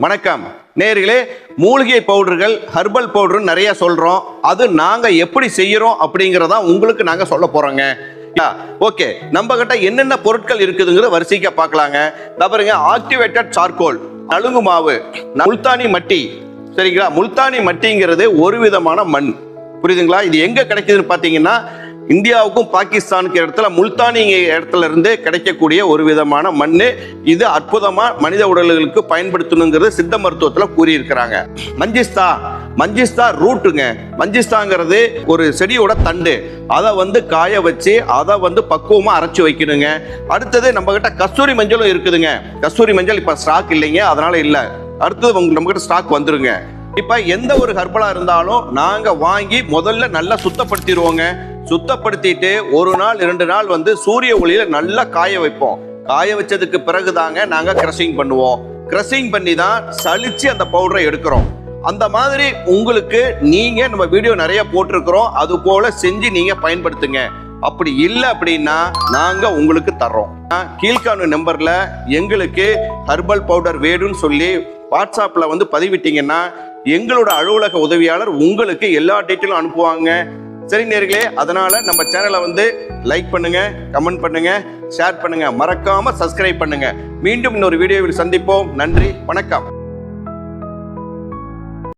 வணக்கம். நேர்களே மூலிகை பவுடர்கள் ஹர்பல் பவுடர்னு நிறைய சொல்றோம். அது நாங்க எப்படி செய்யறோம் அப்படிங்கிறதா உங்களுக்கு நாங்க சொல்ல போறோங்க. ஓகே. நம்ம கிட்ட என்னென்ன பொருட்கள் இருக்குதுங்கிற வரிசைக்க பார்க்கலாங்க. இதோ பாருங்க ஆக்டிவேட்டட் சார்கோல் நலுங்கு மாவு முல்தானி மட்டி. சரிங்களா? முல்தானி மட்டிங்கிறது ஒரு விதமான மண். புரியுதுங்களா? இது எங்க கிடைக்குதுன்னு பார்த்தீங்கன்னா இந்தியாவுக்கும் பாகிஸ்தானுக்கு இடத்துல முல்தானிங்க இடத்துல இருந்து கிடைக்கக்கூடிய ஒரு விதமான மண் இது அற்புதமா மனித உடல்களுக்கு பயன்படுத்தணுங்கிறது சித்த மருத்துவத்துல கூறியிருக்கிறாங்க. மஞ்சிஸ்தா மஞ்சிஸ்தா ரூட்டுங்க. மஞ்சிஸ்தாங்கிறது ஒரு செடியோட தண்டு. அதை வந்து காய வச்சு அதை வந்து பக்குவமாக அரைச்சி வைக்கணுங்க. அடுத்தது நம்ம கிட்ட கஸ்தூரி மஞ்சளும் இருக்குதுங்க. கஸ்தூரி மஞ்சள் இப்போ ஸ்டாக் இல்லைங்க அதனால இல்லை. அடுத்தது உங்க நம்ம கிட்ட ஸ்டாக் வந்துருங்க. இப்போ எந்த ஒரு ஹர்பலா இருந்தாலும் நாங்க வாங்கி முதல்ல நல்லா சுத்தப்படுத்திடுவோங்க. சுத்தப்படுத்திட்டு ஒரு நாள் இரண்டு நாள் வந்து சூரிய ஒளியில நல்லா காய வைப்போம். காய வச்சதுக்கு பிறகுதாங்க நாங்க கிரஷிங் பண்ணுவோம். கிரஷிங் பண்ணி தான் சளிச்சு அந்த பவுடரை எடுக்கிறோம். அந்த மாதிரி உங்களுக்கு நீங்க நம்ம வீடியோ நிறைய போட்டிருக்கிறோம். அது போல செஞ்சு நீங்க பயன்படுத்துங்க. அப்படி இல்லை அப்படின்னா நாங்க உங்களுக்கு தர்றோம். கீழ்காணு நம்பர்ல எங்களுக்கு ஹர்பல் பவுடர் வேணும்னு சொல்லி வாட்ஸ்அப்ல வந்து பதிவிட்டீங்கன்னா எங்களோட அலுவலக உதவியாளர் உங்களுக்கு எல்லா டீட்டெயிலும் அனுப்புவாங்க. சரி நேர்களே அதனால நம்ம சேனலை வந்து லைக் பண்ணுங்க கமெண்ட் பண்ணுங்க ஷேர் பண்ணுங்க. மறக்காம சப்ஸ்கிரைப் பண்ணுங்க. மீண்டும் இன்னொரு வீடியோவில் சந்திப்போம். நன்றி வணக்கம்.